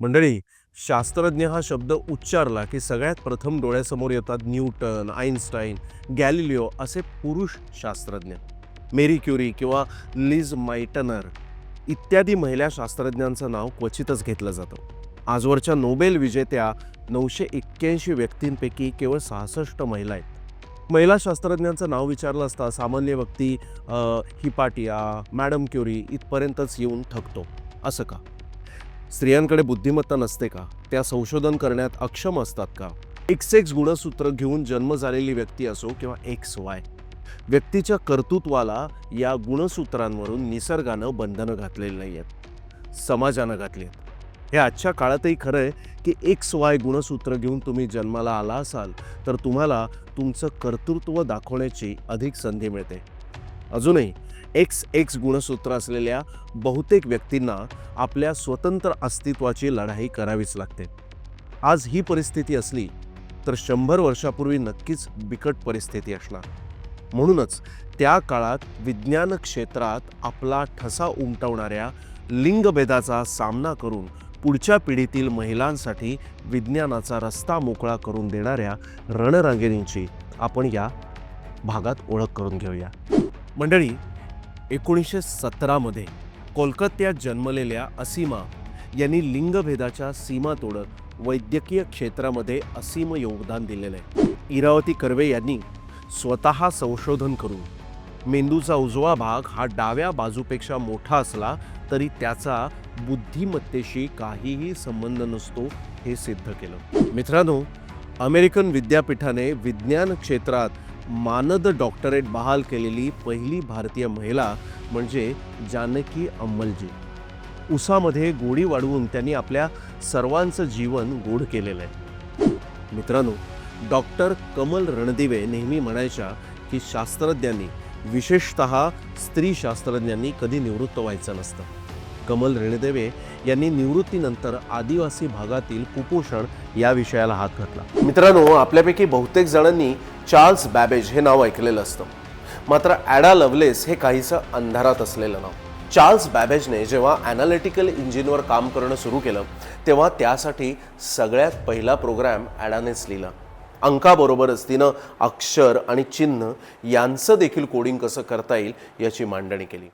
मंडळी शास्त्रज्ञ हा शब्द उच्चारला की सगळ्यात प्रथम डोळ्यासमोर येतात न्यूटन आईन्स्टाईन गॅलिलिओ असे पुरुष शास्त्रज्ञ. मेरी क्युरी किंवा लिज मायटनर इत्यादी महिला शास्त्रज्ञांचं नाव क्वचितच घेतलं जातं. आजवरच्या नोबेल विजेत्या नऊशे एक्क्याऐंशी व्यक्तींपैकी केवळ सहासष्ट महिला आहेत. महिला शास्त्रज्ञांचं नाव विचारलं असता सामान्य व्यक्ती हिपाटिया मॅडम क्युरी इथपर्यंतच येऊन थकतो असं का? स्त्रियांकडे बुद्धिमत्ता नसते का? त्या संशोधन करण्यात अक्षम असतात का? एक्स एक्स गुणसूत्र घेऊन जन्म झालेली व्यक्ती असो किंवा एक्स वाय व्यक्तीच्या कर्तृत्वाला या गुणसूत्रांवरून निसर्गानं बंधनं घातलेली नाही आहेत समाजानं घातली आहेत हे आजच्या काळातही खरं आहे की एक्स वाय गुणसूत्र घेऊन तुम्ही जन्माला आला असाल तर तुम्हाला तुमचं कर्तृत्व दाखवण्याची अधिक संधी मिळते. अजूनही एक्स एक्स गुणसूत्र असलेल्या बहुतेक व्यक्तींना आपल्या स्वतंत्र अस्तित्वाची लढाई करावीच लागते. आज ही परिस्थिती असली तर शंभर वर्षापूर्वी नक्कीच बिकट परिस्थिती असणार. म्हणूनच त्या काळात विज्ञान क्षेत्रात आपला ठसा उमटवणाऱ्या लिंगभेदाचा सामना करून पुढच्या पिढीतील महिलांसाठी विज्ञानाचा रस्ता मोकळा करून देणाऱ्या रणरांगिणींची आपण या भागात ओळख करून घेऊया. मंडळी एकोणीसशे सतरामध्ये कोलकात्यात जन्मलेल्या असीमा यांनी लिंगभेदाच्या सीमा तोडत वैद्यकीय क्षेत्रामध्ये असीम योगदान दिलेलं आहे. इरावती कर्वे यांनी स्वतः संशोधन करून मेंदूचा उजवा भाग हा डाव्या बाजूपेक्षा मोठा असला तरी त्याचा बुद्धिमत्तेशी काहीही संबंध नसतो हे सिद्ध केलं. मित्रांनो अमेरिकन विद्यापीठाने विज्ञान क्षेत्रात मानद डॉक्टरेट बहाल केलेली पहिली भारतीय महिला म्हणजे जानकी अंमलजी. उसामध्ये गोडी वाढवून त्यांनी आपल्या सर्वांचं जीवन गोड केलेलं आहे. मित्रांनो डॉक्टर कमल रणदिवे नेहमी म्हणायच्या की शास्त्रज्ञांनी विशेषत स्त्री शास्त्रज्ञांनी कधी निवृत्त व्हायचं नसतं. कमल रणदेवे यांनी निवृत्तीनंतर आदिवासी भागातील कुपोषण या विषयाला हात घातला. मित्रांनो आपल्यापैकी बहुतेक जणांनी चार्ल्स बॅबेज हे नाव ऐकलेलं असतं. मात्र ॲडा लवलेस हे काहीसं अंधारात असलेलं नाव. चार्ल्स बॅबेजने जेव्हा ॲनालिटिकल इंजिनवर काम करणं सुरू केलं तेव्हा त्यासाठी सगळ्यात पहिला प्रोग्रॅम ॲडानेच लिहिला. अंकाबरोबरच तिनं अक्षर आणि चिन्ह यांचं देखील कोडिंग कसं करता येईल याची मांडणी केली.